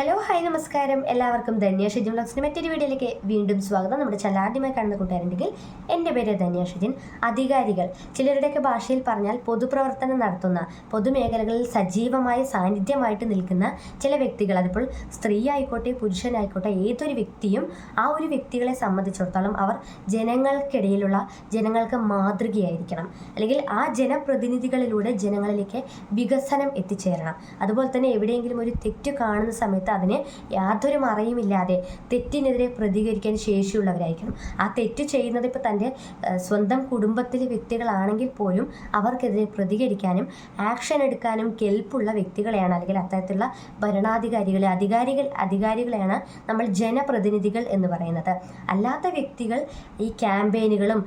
Hello hi നമസ്കാരം. എല്ലാവർക്കും ധന്യ ഷിജിൻ ബ്ലോഗ്സിന്റെ മറ്റൊരു വീഡിയോയിലേക്ക് വീണ്ടും സ്വാഗതം. നമ്മുടെ ചലാദ്യമായി കാണുന്ന കൂട്ടുകാരുണ്ടെങ്കിൽ എന്റെ പേര് ധന്യ ഷിജിൻ. അധികാരികൾ ചിലരുടെയൊക്കെ ഭാഷയിൽ പറഞ്ഞാൽ പൊതുപ്രവർത്തനം നടത്തുന്ന പൊതുമേഖലകളിൽ സജീവമായ സാന്നിധ്യമായിട്ട് നിൽക്കുന്ന ചില വ്യക്തികൾ. അതിപ്പോൾ സ്ത്രീ ആയിക്കോട്ടെ പുരുഷനായിക്കോട്ടെ ഏതൊരു വ്യക്തിയും ആ ഒരു വ്യക്തികളെ സംബന്ധിച്ചിടത്തോളം അവർ ജനങ്ങൾക്കിടയിലുള്ള ജനങ്ങൾക്ക് മാതൃകയായിരിക്കണം. അല്ലെങ്കിൽ ആ ജനപ്രതിനിധികളിലൂടെ ജനങ്ങളിലേക്ക് വികസനം എത്തിച്ചേരണം. അതുപോലെ തന്നെ എവിടെയെങ്കിലും ഒരു തെറ്റ് കാണുന്ന സമയത്ത് അതിന് യാതൊരു മറയുമില്ലാതെ തെറ്റിനെതിരെ പ്രതികരിക്കാൻ ശേഷിയുള്ളവരായിരിക്കണം. ആ തെറ്റ് ചെയ്യുന്നത് ഇപ്പോൾ തന്റെ സ്വന്തം കുടുംബത്തിലെ വ്യക്തികളാണെങ്കിൽ പോലും അവർക്കെതിരെ പ്രതികരിക്കാനും ആക്ഷൻ എടുക്കാനും കെൽപ്പുള്ള വ്യക്തികളെയാണ് അല്ലെങ്കിൽ അത്തരത്തിലുള്ള ഭരണാധികാരികളെ അധികാരികൾ അധികാരികളെയാണ് നമ്മൾ ജനപ്രതിനിധികൾ എന്ന് പറയുന്നത്. അല്ലാത്ത വ്യക്തികൾ ഈ ക്യാമ്പയിനുകളും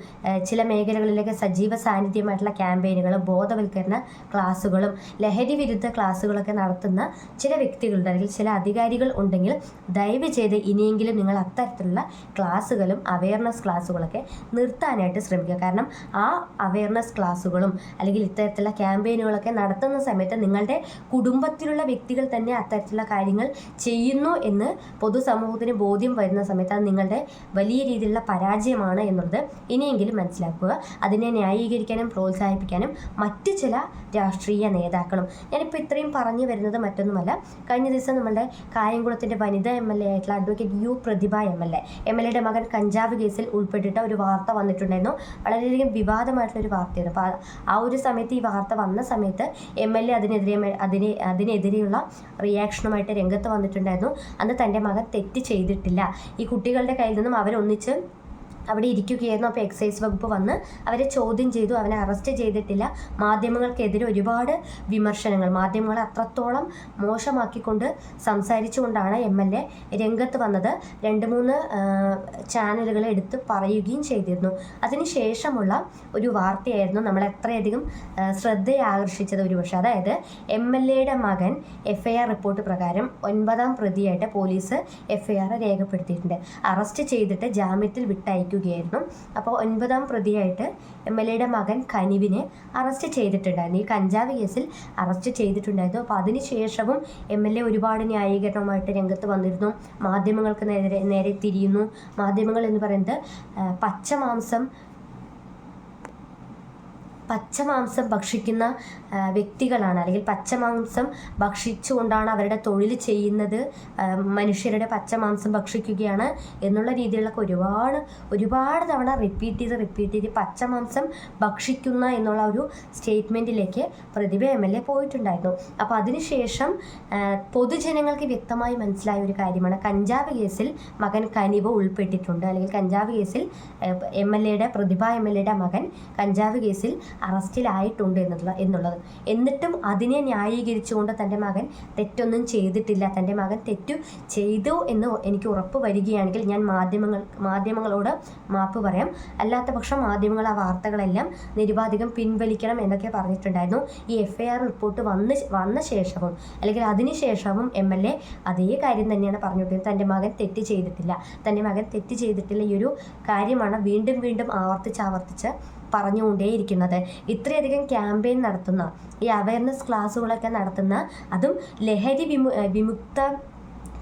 ചില മേഖലകളിലൊക്കെ സജീവ സാന്നിധ്യമായിട്ടുള്ള ക്യാമ്പയിനുകളും ബോധവൽക്കരണ ക്ലാസ്സുകളും ലഹരി വിരുദ്ധ ക്ലാസ്സുകളൊക്കെ നടത്തുന്ന ചില വ്യക്തികളുണ്ട് അല്ലെങ്കിൽ ചില അധികാരികൾ ഉണ്ടെങ്കിൽ ദയവ് ചെയ്ത് ഇനിയെങ്കിലും നിങ്ങൾ അത്തരത്തിലുള്ള ക്ലാസ്സുകളും അവയർനെസ് ക്ലാസ്സുകളൊക്കെ നിർത്താനായിട്ട് ശ്രമിക്കുക. കാരണം ആ അവയർനെസ് ക്ലാസ്സുകളും അല്ലെങ്കിൽ ഇത്തരത്തിലുള്ള ക്യാമ്പയിനുകളൊക്കെ നടത്തുന്ന സമയത്ത് നിങ്ങളുടെ കുടുംബത്തിലുള്ള വ്യക്തികൾ തന്നെ അത്തരത്തിലുള്ള കാര്യങ്ങൾ ചെയ്യുന്നു എന്ന് പൊതുസമൂഹത്തിന് ബോധ്യം വരുന്ന സമയത്ത് അത് നിങ്ങളുടെ വലിയ രീതിയിലുള്ള പരാജയമാണ് എന്നുള്ളത് ഇനിയെങ്കിലും മനസ്സിലാക്കുക. അതിനെ ന്യായീകരിക്കാനും പ്രോത്സാഹിപ്പിക്കാനും മറ്റ് ചില രാഷ്ട്രീയ നേതാക്കളും. ഞാനിപ്പോൾ ഇത്രയും പറഞ്ഞു വരുന്നത് മറ്റൊന്നുമല്ല. കഴിഞ്ഞ ദിവസം നമ്മളുടെ കായംകുളത്തിന്റെ വനിതാ എം എൽ എ ആയിട്ടുള്ള advocate U Prathibha M L A. M L എയുടെ മകൻ കഞ്ചാവ് കേസിൽ ഉൾപ്പെട്ടിട്ട് ഒരു വാർത്ത വന്നിട്ടുണ്ടായിരുന്നു. വളരെയധികം വിവാദമായിട്ടുള്ള ഒരു വാർത്തയായിരുന്നു. അപ്പോൾ ആ ഒരു സമയത്ത് ഈ വാർത്ത വന്ന സമയത്ത് എം എൽ എ അതിനെതിരെ അതിനെ അതിനെതിരെയുള്ള റിയാക്ഷനുമായിട്ട് രംഗത്ത് വന്നിട്ടുണ്ടായിരുന്നു. അന്ന് തന്റെ മകൻ തെറ്റ് ചെയ്തിട്ടില്ല. ഈ കുട്ടികളുടെ കയ്യിൽ നിന്നും അവരൊന്നിച്ച് അവിടെ ഇരിക്കുകയായിരുന്നു. അപ്പോൾ എക്സൈസ് വകുപ്പ് വന്ന് അവരെ ചോദ്യം ചെയ്തു. അവനെ അറസ്റ്റ് ചെയ്തിട്ടില്ല. മാധ്യമങ്ങൾക്കെതിരെ ഒരുപാട് വിമർശനങ്ങൾ. മാധ്യമങ്ങളെ അത്രത്തോളം മോശമാക്കിക്കൊണ്ട് സംസാരിച്ചുകൊണ്ടാണ് എം എൽ എ രംഗത്ത് വന്നത്. രണ്ട് മൂന്ന് ചാനലുകൾ എടുത്ത് പറയുകയും ചെയ്തിരുന്നു. അതിനുശേഷമുള്ള ഒരു വാർത്തയായിരുന്നു നമ്മൾ എത്രയധികം ശ്രദ്ധയെ ആകർഷിച്ചത് ഒരു പക്ഷേ അതായത് എം എൽ എയുടെ മകൻ എഫ് ഐ ആർ റിപ്പോർട്ട് പ്രകാരം ഒൻപതാം പ്രതിയായിട്ട് പോലീസ് എഫ് ഐ ആർ രേഖപ്പെടുത്തിയിട്ടുണ്ട്. അറസ്റ്റ് ചെയ്തിട്ട് ജാമ്യത്തിൽ വിട്ടയക്കുകയായിരുന്നു അപ്പോൾ ഒൻപതാം പ്രതിയായിട്ട് എം എൽ എയുടെ മകൻ കനിവിനെ അറസ്റ്റ് ചെയ്തിട്ടുണ്ടായിരുന്നു. ഈ കഞ്ചാവ് കേസിൽ അറസ്റ്റ് ചെയ്തിട്ടുണ്ടായിരുന്നു. അപ്പോൾ അതിനുശേഷവും എം എൽ എ ഒരുപാട് ന്യായീകരണവുമായിട്ട് രംഗത്ത് വന്നിരുന്നു. മാധ്യമങ്ങൾക്ക് നേരെ നേരെ തിരിയുന്നു. മാധ്യമങ്ങൾ എന്ന് പറയുന്നത് പച്ച പച്ചമാംസം പച്ചമാംസം ഭക്ഷിക്കുന്ന വ്യക്തികളാണ്. അല്ലെങ്കിൽ പച്ചമാംസം ഭക്ഷിച്ചുകൊണ്ടാണ് അവരുടെ തൊഴിൽ ചെയ്യുന്നത്. മനുഷ്യരുടെ പച്ചമാംസം ഭക്ഷിക്കുകയാണ് എന്നുള്ള രീതിയിലൊക്കെ ഒരുപാട് ഒരുപാട് തവണ റിപ്പീറ്റ് ചെയ്ത് റിപ്പീറ്റ് ചെയ്ത് പച്ചമാംസം ഭക്ഷിക്കുന്ന എന്നുള്ള ഒരു സ്റ്റേറ്റ്മെന്റിലേക്ക് പ്രതിഭ എം എൽ എ പോയിട്ടുണ്ടായിരുന്നു. അപ്പോൾ അതിനുശേഷം പൊതുജനങ്ങൾക്ക് വ്യക്തമായി മനസ്സിലായ ഒരു കാര്യമാണ്. കഞ്ചാവ് കേസിൽ മകൻ കനിവ് ഉൾപ്പെട്ടിട്ടുണ്ട്. അല്ലെങ്കിൽ കഞ്ചാവ് കേസിൽ എം എൽ എയുടെ പ്രതിഭ എം എൽ എയുടെ മകൻ കഞ്ചാവ് കേസിൽ അറസ്റ്റിലായിട്ടുണ്ട് എന്നുള്ള എന്നുള്ളത്. എന്നിട്ടും അതിനെ ന്യായീകരിച്ചുകൊണ്ട് തന്റെ മകൻ തെറ്റൊന്നും ചെയ്തിട്ടില്ല. തന്റെ മകൻ തെറ്റു ചെയ്തു എന്ന് എനിക്ക് ഉറപ്പ് വരികയാണെങ്കിൽ ഞാൻ മാധ്യമങ്ങൾ മാധ്യമങ്ങളോട് മാപ്പ് പറയാം. അല്ലാത്ത പക്ഷം മാധ്യമങ്ങൾ ആ വാർത്തകളെല്ലാം നിരുപാധികം പിൻവലിക്കണം എന്നൊക്കെ പറഞ്ഞിട്ടുണ്ടായിരുന്നു. ഈ എഫ് ഐ ആർ റിപ്പോർട്ട് വന്ന് വന്ന ശേഷവും അല്ലെങ്കിൽ അതിനുശേഷവും എം എൽ എ അതേ കാര്യം തന്നെയാണ് പറഞ്ഞുകൊണ്ടിരുന്നത്. തന്റെ മകൻ തെറ്റ് ചെയ്തിട്ടില്ല. തന്റെ മകൻ തെറ്റ് ചെയ്തിട്ടില്ല ഈ ഒരു കാര്യമാണ് വീണ്ടും വീണ്ടും ആവർത്തിച്ച് ആവർത്തിച്ച് പറഞ്ഞുകൊണ്ടേയിരിക്കുന്നത്. ഇത്രയധികം ക്യാമ്പയിൻ നടത്തുന്ന ഈ അവയർനെസ് ക്ലാസ്സുകളൊക്കെ നടത്തുന്ന അതും ലഹരി വിമു വിമുക്ത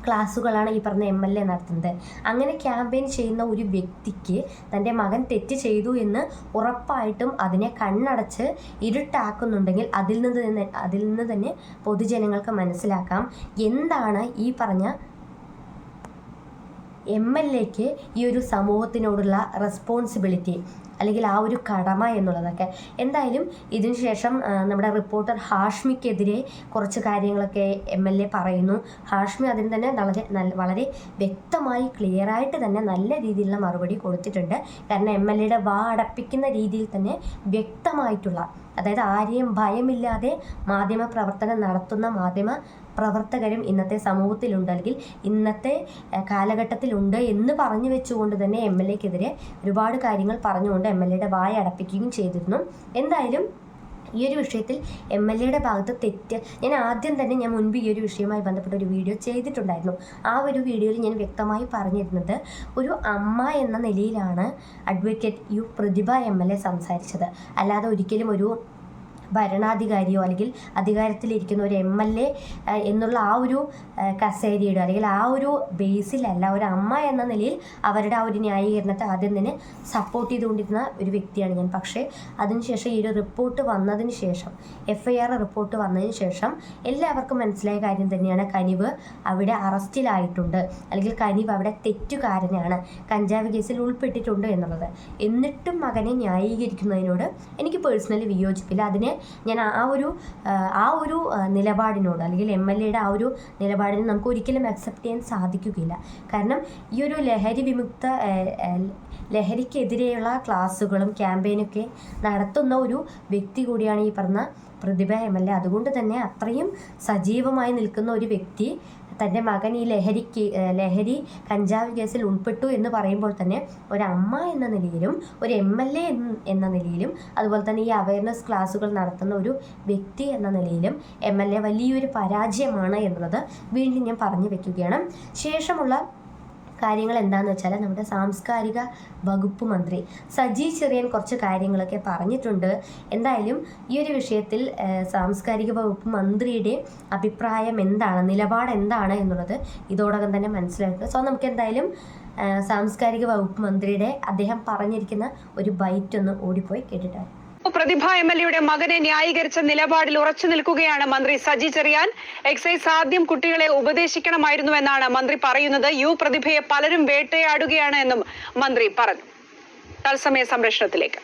ക്ലാസ്സുകളാണ് ഈ പറഞ്ഞ എം എൽ എ നടത്തുന്നത്. അങ്ങനെ ക്യാമ്പയിൻ ചെയ്യുന്ന ഒരു വ്യക്തിക്ക് തന്റെ മകൻ തെറ്റ് ചെയ്തു എന്ന് ഉറപ്പായിട്ടും അതിനെ കണ്ണടച്ച് ഇരുട്ടാക്കുന്നുണ്ടെങ്കിൽ അതിൽ നിന്ന് തന്നെ അതിൽ നിന്ന് തന്നെ പൊതുജനങ്ങൾക്ക് മനസ്സിലാക്കാം. എന്താണ് ഈ പറഞ്ഞ എം എൽ എക്ക് ഈ ഒരു സമൂഹത്തിനോടുള്ള റെസ്പോൺസിബിലിറ്റി അല്ലെങ്കിൽ ആ ഒരു കടമ എന്നുള്ളതൊക്കെ. എന്തായാലും ഇതിനു ശേഷം നമ്മുടെ റിപ്പോർട്ടർ ഹാഷ്മിക്കെതിരെ കുറച്ച് കാര്യങ്ങളൊക്കെ എം എൽ എ പറയുന്നു. ഹാഷ്മി അതിന് തന്നെ വളരെ നല്ല വളരെ വ്യക്തമായി ക്ലിയറായിട്ട് തന്നെ നല്ല രീതിയിലുള്ള മറുപടി കൊടുത്തിട്ടുണ്ട്. കാരണം എം എൽ എയുടെ വാ അടപ്പിക്കുന്ന രീതിയിൽ തന്നെ വ്യക്തമായിട്ടുള്ള അതായത് ആരെയും ഭയമില്ലാതെ മാധ്യമ പ്രവർത്തനം നടത്തുന്ന മാധ്യമ പ്രവർത്തകരും ഇന്നത്തെ സമൂഹത്തിലുണ്ട്. അല്ലെങ്കിൽ ഇന്നത്തെ കാലഘട്ടത്തിലുണ്ട് എന്ന് പറഞ്ഞു വെച്ചുകൊണ്ട് തന്നെ എം എൽ എക്കെതിരെ ഒരുപാട് കാര്യങ്ങൾ പറഞ്ഞുകൊണ്ട് എം എൽ എയുടെ വായ അടപ്പിക്കുകയും ചെയ്തിരുന്നു. എന്തായാലും ഈ ഒരു വിഷയത്തിൽ എം എൽ എയുടെ ഭാഗത്ത് തെറ്റ് ഞാൻ ആദ്യം തന്നെ ഞാൻ മുൻപ് ഈ ഒരു വിഷയവുമായി ബന്ധപ്പെട്ട ഒരു വീഡിയോ ചെയ്തിട്ടുണ്ടായിരുന്നു. ആ ഒരു വീഡിയോയിൽ ഞാൻ വ്യക്തമായി പറഞ്ഞിരുന്നത് ഒരു അമ്മ എന്ന നിലയിലാണ് advocate U Prathibha M L A സംസാരിച്ചത്. അല്ലാതെ ഒരിക്കലും ഒരു ഭരണാധികാരിയോ അല്ലെങ്കിൽ അധികാരത്തിലിരിക്കുന്ന ഒരു എം എൽ എ എന്നുള്ള ആ ഒരു കസേരയുടെ അല്ലെങ്കിൽ ആ ഒരു ബേസിലല്ല ഒരു അമ്മ എന്ന നിലയിൽ അവരുടെ ആ ഒരു ന്യായീകരണത്തെ ആദ്യം തന്നെ സപ്പോർട്ട് ചെയ്തുകൊണ്ടിരുന്ന ഒരു വ്യക്തിയാണ് ഞാൻ. പക്ഷേ അതിനുശേഷം ഈ ഒരു റിപ്പോർട്ട് വന്നതിന് ശേഷം എഫ് ഐ ആർ റിപ്പോർട്ട് വന്നതിന് ശേഷം എല്ലാവർക്കും മനസ്സിലായ കാര്യം തന്നെയാണ് കനിവ് അവിടെ അറസ്റ്റിലായിട്ടുണ്ട് അല്ലെങ്കിൽ കനിവ് അവിടെ തെറ്റുകാരനാണ് കഞ്ചാവ് കേസിൽ ഉൾപ്പെട്ടിട്ടുണ്ട് എന്നുള്ളത്. എന്നിട്ടും മകനെ ന്യായീകരിക്കുന്നതിനോട് എനിക്ക് പേഴ്സണലി വിയോജിപ്പില്ല. അതിനെ ഞാൻ ആ- ഒരു ആ, ഒരു നിലപാടിനോട് അല്ലെങ്കിൽ എം എൽ എയുടെ ആ ഒരു നിലപാടിനെ നമുക്ക് ഒരിക്കലും അക്സെപ്റ്റ് ചെയ്യാൻ സാധിക്കുകയില്ല. കാരണം ഈ ഒരു ലഹരി വിമുക്ത ലഹരിക്കെതിരെയുള്ള ക്ലാസ്സുകളും ക്യാമ്പയിനൊക്കെ നടത്തുന്ന ഒരു വ്യക്തി കൂടിയാണ് ഈ പറഞ്ഞ പ്രതിഭ എം എൽ എ അതുകൊണ്ട് തന്നെ അത്രയും സജീവമായി നിൽക്കുന്ന ഒരു വ്യക്തി തന്റെ മകൻ ഈ ലഹരിക്ക് ലഹരി കഞ്ചാവ് കേസിൽ ഉൾപ്പെട്ടു എന്ന് പറയുമ്പോൾ തന്നെ ഒരമ്മ എന്ന നിലയിലും ഒരു എം എൽ എ എന്ന നിലയിലും അതുപോലെ തന്നെ ഈ അവയർനെസ് ക്ലാസ്സുകൾ നടത്തുന്ന ഒരു വ്യക്തി എന്ന നിലയിലും എം എൽ എ വലിയൊരു പരാജയമാണ് എന്നുള്ളത് വീണ്ടും ഞാൻ പറഞ്ഞു വെക്കുകയാണ്. ശേഷമുള്ള കാര്യങ്ങൾ എന്താണെന്ന് വെച്ചാൽ നമ്മുടെ സാംസ്കാരിക വകുപ്പ് മന്ത്രി സജി ചെറിയൻ കുറച്ച് കാര്യങ്ങളൊക്കെ പറഞ്ഞിട്ടുണ്ട് എന്തായാലും ഈ ഒരു വിഷയത്തിൽ സാംസ്കാരിക വകുപ്പ് മന്ത്രിയുടെ അഭിപ്രായം എന്താണ് നിലപാട് എന്താണ് എന്നുള്ളത് ഇതോടകം തന്നെ മനസ്സിലാക്കുക സോ നമുക്ക് എന്തായാലും സാംസ്കാരിക വകുപ്പ് മന്ത്രിയുടെ അദ്ദേഹം പറഞ്ഞിരിക്കുന്ന ഒരു ബൈറ്റ് ഒന്ന് ഓടിപ്പോയി കേട്ടിട്ട് വരാം. പ്രതിഭ എം എൽ എയുടെ മകനെ ന്യായീകരിച്ച നിലപാടിൽ ഉറച്ചു നിൽക്കുകയാണ് മന്ത്രി സജി ചെറിയാൻ. എക്സൈസ് ആദ്യം കുട്ടികളെ ഉപദേശിക്കണമായിരുന്നു എന്നാണ് മന്ത്രി പറയുന്നത്. യു പ്രതിഭയെ പലരും വേട്ടയാടുകയാണ് എന്നും മന്ത്രി പറഞ്ഞു. തത്സമയ സംരക്ഷണത്തിലേക്ക്.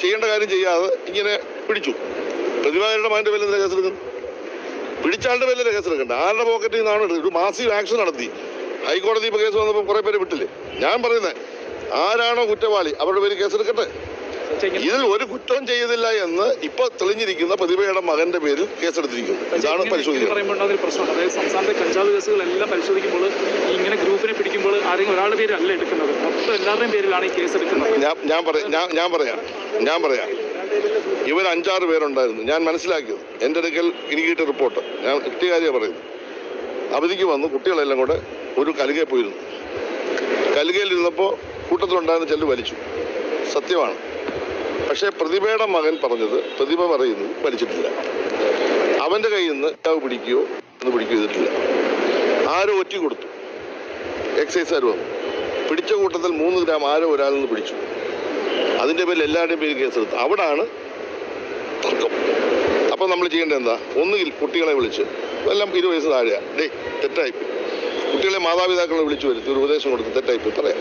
ചെയ്യേണ്ട കാര്യം ചെയ്യാതെ ഇങ്ങനെ പിടിച്ചു. പ്രതിഭാകരുടെ മകന്റെ പേരിൽ എന്തിനാ കേസെടുക്കും പിടിച്ചാളുടെ പേരിലല്ലേ കേസെടുക്കണ്ട ആരുടെ പോക്കറ്റിൽ നിന്നാണ്? ഒരു മാസീവ് ആക്ഷൻ നടത്തി. ഹൈക്കോടതി കേസ് വന്നപ്പോൾ കുറെ പേര് വിട്ടില്ലേ? ഞാൻ പറയുന്നത് ആരാണോ കുറ്റവാളി അവരുടെ പേര് കേസെടുക്കട്ടെ? ഇതിൽ ഒരു കുറ്റവും ചെയ്തില്ല എന്ന് ഇപ്പൊ തെളിഞ്ഞിരിക്കുന്ന പ്രതിഭയുടെ മകന്റെ പേരിൽ കേസെടുത്തിരിക്കുന്നു. ഇതാണ് പരിശോധിക്കുന്നത് പറയുമ്പോൾ ഉണ്ടാകുന്ന ഒരു പ്രശ്നമാണ് അതായത് സംസ്ഥാനത്തെ കഞ്ചാവ് കേസുകളെല്ലാം പരിശോധിക്കുമ്പോൾ ഇങ്ങനെ ഗ്രൂപ്പിനെ പിടിക്കുമ്പോൾ ആരെങ്കിലും ഒരാളുടെ പേരല്ല എടുക്കുന്നത്. മൊത്തം എല്ലാവരുടെയും പേരിലാണ് ഈ കേസ് എടുക്കുന്നത്. ഞാൻ പറയാം. ഞാൻ പറയാം. ഞാൻ പറയാം. ഇവർ അഞ്ചാറ് പേരുണ്ടായിരുന്നു. ഞാൻ മനസ്സിലാക്കിയത്. എന്റെ അടുക്കൽ എനിക്ക് കിട്ടിയ റിപ്പോർട്ട്. ഞാൻ കൃത്യകാര്യം പറയുന്നു പറയുന്നത്. അവധിക്ക് വന്നു. കുട്ടികളെല്ലാം കൂടെ ഒരു കലുകയിൽ പോയിരുന്നു. കലുകയിൽ ഇരുന്നപ്പോൾ കൂട്ടത്തിലുണ്ടായിരുന്ന ചെല്ലു വലിച്ചു. സത്യമാണ്. പക്ഷേ പ്രതിഭയുടെ മകൻ പറഞ്ഞത് പ്രതിഭ പറയുന്നത് പഠിച്ചിട്ടില്ല. അവന്റെ കയ്യിൽ നിന്ന് ചാവ് പിടിക്കുകയോ ഒന്ന് പിടിക്കുകയോ ചെയ്തിട്ടില്ല. ആരോ ഒറ്റ കൊടുത്തു. എക്സൈസുകാർ വന്നു. പിടിച്ച കൂട്ടത്തിൽ മൂന്ന് ഗ്രാം ആരോ ഒരാളിൽ നിന്ന് പിടിച്ചു. അതിന്റെ പേരിൽ എല്ലാവരുടെയും പേര് കേസെടുത്തു. അവിടാണ് തർക്കം. അപ്പം നമ്മൾ ചെയ്യേണ്ടത് എന്താ? ഒന്നുകിൽ കുട്ടികളെ വിളിച്ച് എല്ലാം ഇരുപത് വയസ്സ് താഴെയാണ് ഡേ തെറ്റായി കുട്ടികളെ മാതാപിതാക്കളെ വിളിച്ചു വരുത്തി ഒരു ഉപദേശം കൊടുത്ത് തെറ്റായി പറയാം.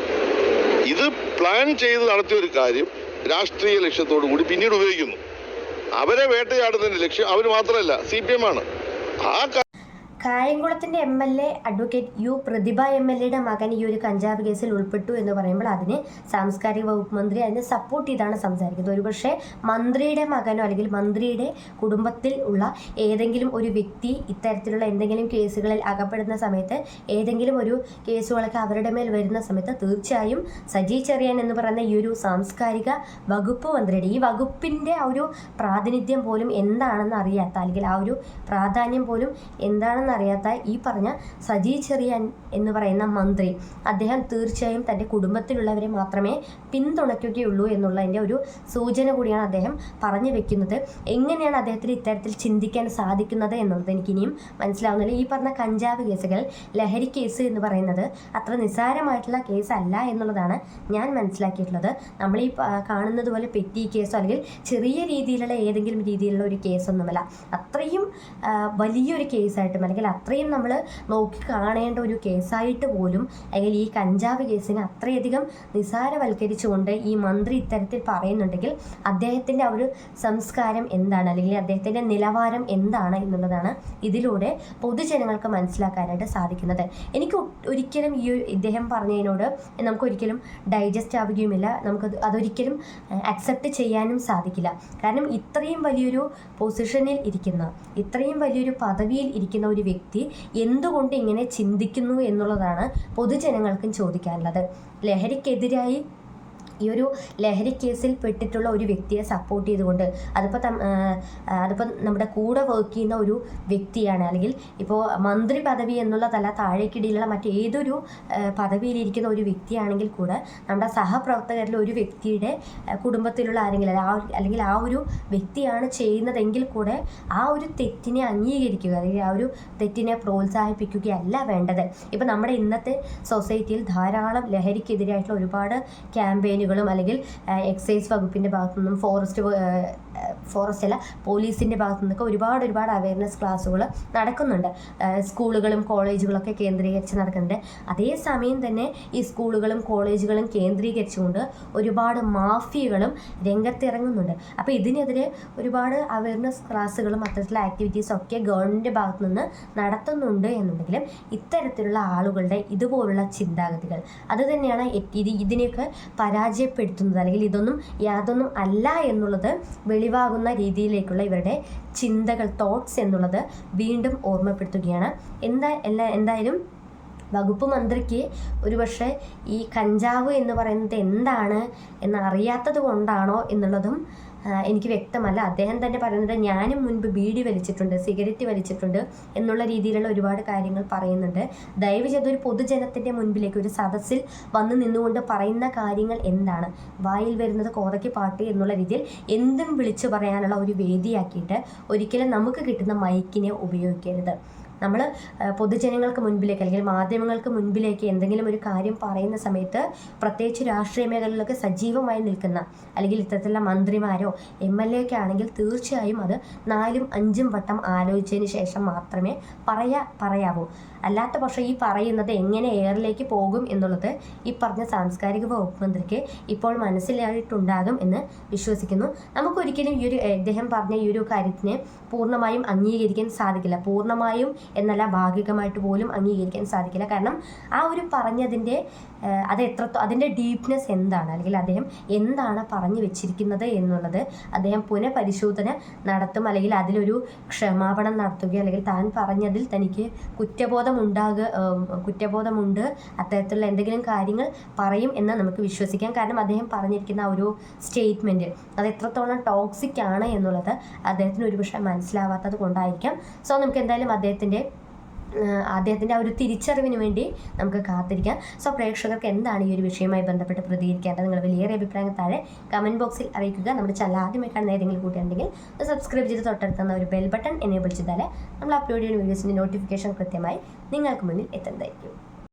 ഇത് പ്ലാൻ ചെയ്ത് നടത്തിയ ഒരു കാര്യം രാഷ്ട്രീയ ലക്ഷ്യത്തോടു കൂടി പിന്നീട് ഉപയോഗിക്കുന്നു. അവരെ വേട്ടയാടുന്നതിന്റെ ലക്ഷ്യം അവർ മാത്രമല്ല സി പി എം ആണ്. ആ കായംകുളത്തിന്റെ M L A advocate U Prathibha M L എയുടെ മകൻ ഈ ഒരു കഞ്ചാവ് കേസിൽ ഉൾപ്പെട്ടു എന്ന് പറയുമ്പോൾ അതിന് സാംസ്കാരിക വകുപ്പ് മന്ത്രി അതിനെ സപ്പോർട്ട് ചെയ്താണ് സംസാരിക്കുന്നത്. ഒരുപക്ഷെ മന്ത്രിയുടെ മകനോ അല്ലെങ്കിൽ മന്ത്രിയുടെ കുടുംബത്തിൽ ഉള്ള ഏതെങ്കിലും ഒരു വ്യക്തി ഇത്തരത്തിലുള്ള എന്തെങ്കിലും കേസുകളിൽ അകപ്പെടുന്ന സമയത്ത് ഏതെങ്കിലും ഒരു കേസുകളൊക്കെ അവരുടെ മേൽ വരുന്ന സമയത്ത് തീർച്ചയായും സജി ചെറിയാൻ എന്ന് പറയുന്ന ഈ ഒരു സാംസ്കാരിക വകുപ്പ് മന്ത്രിയുടെ ഈ വകുപ്പിന്റെ ആ ഒരു പ്രാതിനിധ്യം പോലും എന്താണെന്ന് അറിയാത്ത അല്ലെങ്കിൽ ആ ഒരു പ്രാധാന്യം പോലും എന്താണെന്ന് അറിയാത്ത ഈ പറഞ്ഞ സജി ചെറിയാൻ എന്ന് പറയുന്ന മന്ത്രി അദ്ദേഹം തീർച്ചയായും തന്റെ കുടുംബത്തിലുള്ളവരെ മാത്രമേ പിന്തുണയ്ക്കുകയുള്ളൂ എന്നുള്ളതിന്റെ ഒരു സൂചന കൂടിയാണ് അദ്ദേഹം പറഞ്ഞു വെക്കുന്നത്. എങ്ങനെയാണ് അദ്ദേഹത്തിന് ഇത്തരത്തിൽ ചിന്തിക്കാൻ സാധിക്കുന്നത് എന്നുള്ളത് എനിക്കിനിയും മനസ്സിലാവുന്നില്ല. ഈ പറഞ്ഞ കഞ്ചാവ് കേസുകൾ ലഹരി കേസ് എന്ന് പറയുന്നത് അത്ര നിസ്സാരമായിട്ടുള്ള കേസല്ല എന്നുള്ളതാണ് ഞാൻ മനസ്സിലാക്കിയിട്ടുള്ളത്. നമ്മൾ ഈ കാണുന്നത് പോലെ പെറ്റി കേസോ അല്ലെങ്കിൽ ചെറിയ രീതിയിലുള്ള ഏതെങ്കിലും രീതിയിലുള്ള ഒരു കേസൊന്നുമല്ല. അത്രയും വലിയൊരു കേസായിട്ടും അല്ലെങ്കിൽ അത്രയും നമ്മൾ നോക്കി കാണേണ്ട ഒരു കേസായിട്ട് പോലും അല്ലെങ്കിൽ ഈ കഞ്ചാവ് കേസിനെ അത്രയധികം നിസാരവൽക്കരിച്ചുകൊണ്ട് ഈ മന്ത്രി ഇത്തരത്തിൽ പറയുന്നുണ്ടെങ്കിൽ അദ്ദേഹത്തിന്റെ ആ ഒരു സംസ്കാരം എന്താണ്? അല്ലെങ്കിൽ അദ്ദേഹത്തിന്റെ നിലവാരം എന്താണ് എന്നുള്ളതാണ് ഇതിലൂടെ പൊതുജനങ്ങൾക്ക് മനസ്സിലാക്കാനായിട്ട് സാധിക്കുന്നത്. എനിക്ക് ഒരിക്കലും ഈ ഇദ്ദേഹം പറഞ്ഞതിനോട് നമുക്ക് ഒരിക്കലും ഡൈജസ്റ്റ് ആവുകയുമില്ല. നമുക്ക് അതൊരിക്കലും അക്സെപ്റ്റ് ചെയ്യാനും സാധിക്കില്ല. കാരണം ഇത്രയും വലിയൊരു പൊസിഷനിൽ ഇരിക്കുന്ന ഇത്രയും വലിയൊരു പദവിയിൽ ഇരിക്കുന്ന ഒരു വ്യക്തി എന്തുകൊണ്ട് ഇങ്ങനെ ചിന്തിക്കുന്നു എന്നുള്ളതാണ് പൊതുജനങ്ങൾക്കും ചോദിക്കാനുള്ളത്. ലഹരിക്കെതിരായി ഈ ഒരു ലഹരി കേസിൽ പെട്ടിട്ടുള്ള ഒരു വ്യക്തിയെ സപ്പോർട്ട് ചെയ്തുകൊണ്ട് അതിപ്പോൾ അതിപ്പോൾ നമ്മുടെ കൂടെ വർക്ക് ചെയ്യുന്ന ഒരു വ്യക്തിയാണ്. അല്ലെങ്കിൽ ഇപ്പോൾ മന്ത്രി പദവി എന്നുള്ള തല താഴേക്കിടയിലുള്ള മറ്റേതൊരു പദവിയിലിരിക്കുന്ന ഒരു വ്യക്തിയാണെങ്കിൽ കൂടെ നമ്മുടെ സഹപ്രവർത്തകരിൽ ഒരു വ്യക്തിയുടെ കുടുംബത്തിലുള്ള ആരെങ്കിലും ആ അല്ലെങ്കിൽ ആ ഒരു വ്യക്തിയാണ് ചെയ്യുന്നതെങ്കിൽ കൂടെ ആ ഒരു തെറ്റിനെ അംഗീകരിക്കുക അല്ലെങ്കിൽ ആ ഒരു തെറ്റിനെ പ്രോത്സാഹിപ്പിക്കുകയല്ല വേണ്ടത്. ഇപ്പം നമ്മുടെ ഇന്നത്തെ സൊസൈറ്റിയിൽ ധാരാളം ലഹരിക്കെതിരായിട്ടുള്ള ഒരുപാട് ക്യാമ്പയിനുകളും അല്ലെങ്കിൽ എക്സൈസ് വകുപ്പിന്റെ ഭാഗത്തു നിന്നും ഫോറസ്റ്റ് ഫോറസ്റ്റ് അല്ല പോലീസിന്റെ ഭാഗത്തു നിന്നൊക്കെ ഒരുപാട് ഒരുപാട് അവയർനെസ് ക്ലാസ്സുകൾ നടക്കുന്നുണ്ട്. സ്കൂളുകളും കോളേജുകളൊക്കെ കേന്ദ്രീകരിച്ച് നടക്കുന്നുണ്ട്. അതേസമയം തന്നെ ഈ സ്കൂളുകളും കോളേജുകളും കേന്ദ്രീകരിച്ചുകൊണ്ട് ഒരുപാട് മാഫിയകളും രംഗത്തിറങ്ങുന്നുണ്ട്. അപ്പോൾ ഇതിനെതിരെ ഒരുപാട് അവയർനെസ് ക്ലാസ്സുകളും അത്തരത്തിലുള്ള ആക്ടിവിറ്റീസും ഒക്കെ ഗവൺമെന്റ് ഭാഗത്തു നിന്ന് നടത്തുന്നുണ്ട് എന്നുണ്ടെങ്കിലും ഇത്തരത്തിലുള്ള ആളുകളുടെ ഇതുപോലുള്ള ചിന്താഗതികൾ. അത് തന്നെയാണ് ഇതിനെയൊക്കെ ഇത് ഇതിനെയൊക്കെ പരാജയപ്പെടുത്തുന്നത് അല്ലെങ്കിൽ ഇതൊന്നും യാതൊന്നും അല്ല എന്നുള്ളത് വെളിവാകുന്ന രീതിയിലേക്കുള്ള ഇവരുടെ ചിന്തകൾ തോട്ട്സ് എന്നുള്ളത് വീണ്ടും ഓർമ്മപ്പെടുത്തുകയാണ്. എന്താ എല്ലാ എന്തായാലും വകുപ്പ് മന്ത്രിക്ക് ഒരുപക്ഷെ ഈ കഞ്ചാവ് എന്ന് പറയുന്നത് എന്താണ് എന്ന് അറിയാത്തത് കൊണ്ടാണോ എന്നുള്ളതും എനിക്ക് വ്യക്തമല്ല. അദ്ദേഹം തന്നെ പറയുന്നത് ഞാനും മുൻപ് ബീഡി വലിച്ചിട്ടുണ്ട് സിഗരറ്റ് വലിച്ചിട്ടുണ്ട് എന്നുള്ള രീതിയിലുള്ള ഒരുപാട് കാര്യങ്ങൾ പറയുന്നുണ്ട്. ദയവ് ചെയ്ത് ഒരു പൊതുജനത്തിന്റെ മുൻപിലേക്ക് ഒരു സദസ്സിൽ വന്ന് നിന്നുകൊണ്ട് പറയുന്ന കാര്യങ്ങൾ എന്താണ്? വായിൽ വരുന്നത് കോതയ്ക്ക് പാട്ട് എന്നുള്ള രീതിയിൽ എന്തും വിളിച്ചു പറയാനുള്ള ഒരു വേദിയാക്കിയിട്ട് ഒരിക്കലും നമുക്ക് കിട്ടുന്ന മൈക്കിനെ ഉപയോഗിക്കരുത്. നമ്മൾ പൊതുജനങ്ങൾക്ക് മുൻപിലേക്ക് അല്ലെങ്കിൽ മാധ്യമങ്ങൾക്ക് മുൻപിലേക്ക് എന്തെങ്കിലും ഒരു കാര്യം പറയുന്ന സമയത്ത് പ്രത്യേകിച്ച് രാഷ്ട്രീയ മേഖലകളിലൊക്കെ സജീവമായി നിൽക്കുന്ന അല്ലെങ്കിൽ ഇത്തരത്തിലുള്ള മന്ത്രിമാരോ എം എൽ എ ഒക്കെ ആണെങ്കിൽ തീർച്ചയായും അത് നാലും അഞ്ചും വട്ടം ആലോചിച്ചതിന് ശേഷം മാത്രമേ പറയാ പറയാവൂ. അല്ലാത്ത പക്ഷേ ഈ പറയുന്നത് എങ്ങനെ എയറിലേക്ക് പോകും എന്നുള്ളത് ഈ പറഞ്ഞ സാംസ്കാരിക വകുപ്പ് മന്ത്രിക്ക് ഇപ്പോൾ മനസ്സിലായിട്ടുണ്ടാകും എന്ന് വിശ്വസിക്കുന്നു. നമുക്കൊരിക്കലും ഈ ഒരു ഇദ്ദേഹം പറഞ്ഞ ഈ ഒരു കാര്യത്തിനെ പൂർണമായും അംഗീകരിക്കാൻ സാധിക്കില്ല. പൂർണമായും എന്നല്ല ഭാഗികമായിട്ട് പോലും അംഗീകരിക്കാൻ സാധിക്കില്ല. കാരണം ആ ഒരു പറഞ്ഞതിന്റെ അത് എത്രത്തോ അതിന്റെ ഡീപ്നെസ് എന്താണ്? അല്ലെങ്കിൽ അദ്ദേഹം എന്താണ് പറഞ്ഞു വെച്ചിരിക്കുന്നത് എന്നുള്ളത് അദ്ദേഹം പുനഃപരിശോധന നടത്തും. അല്ലെങ്കിൽ അതിലൊരു ക്ഷമാപണം നടത്തുകയോ അല്ലെങ്കിൽ താൻ പറഞ്ഞതിൽ തനിക്ക് കുറ്റബോധം ഉണ്ടാകുക കുറ്റബോധമുണ്ട്. അത്തരത്തിലുള്ള എന്തെങ്കിലും കാര്യങ്ങൾ പറയും എന്ന് നമുക്ക് വിശ്വസിക്കാം. കാരണം അദ്ദേഹം പറഞ്ഞിരിക്കുന്ന ഒരു സ്റ്റേറ്റ്മെന്റ് അത് എത്രത്തോളം ടോക്സിക് ആണ് എന്നുള്ളത് അദ്ദേഹത്തിന് ഒരുപക്ഷെ മനസ്സിലാവാത്തത് കൊണ്ടായിരിക്കാം. സോ നമുക്ക് എന്തായാലും അദ്ദേഹത്തിന്റെ അദ്ദേഹത്തിന്റെ ആ ഒരു തിരിച്ചറിവിന് വേണ്ടി നമുക്ക് കാത്തിരിക്കാം. സോ പ്രേക്ഷകർക്ക് എന്താണ് ഈ ഒരു വിഷയവുമായി ബന്ധപ്പെട്ട് പ്രതികരിക്കേണ്ടത്? നിങ്ങൾ വലിയേറെ അഭിപ്രായങ്ങൾ താഴെ കമന്റ് ബോക്സിൽ അറിയിക്കുക. നമ്മുടെ ചാനൽ ആദ്യമായി കാണുന്ന ഏതെങ്കിലും കൂട്ടിയുണ്ടെങ്കിൽ സബ്സ്ക്രൈബ് ചെയ്ത് തൊട്ടടുത്തുന്ന ഒരു ബെൽ ബട്ടൺ എനേബിൾ ചെയ്താൽ നമ്മൾ അപ്ലോഡ് ചെയ്യുന്ന വീഡിയോസിന്റെ നോട്ടിഫിക്കേഷൻ കൃത്യമായി നിങ്ങൾക്ക് മുന്നിൽ എത്തുന്നതായിരിക്കും.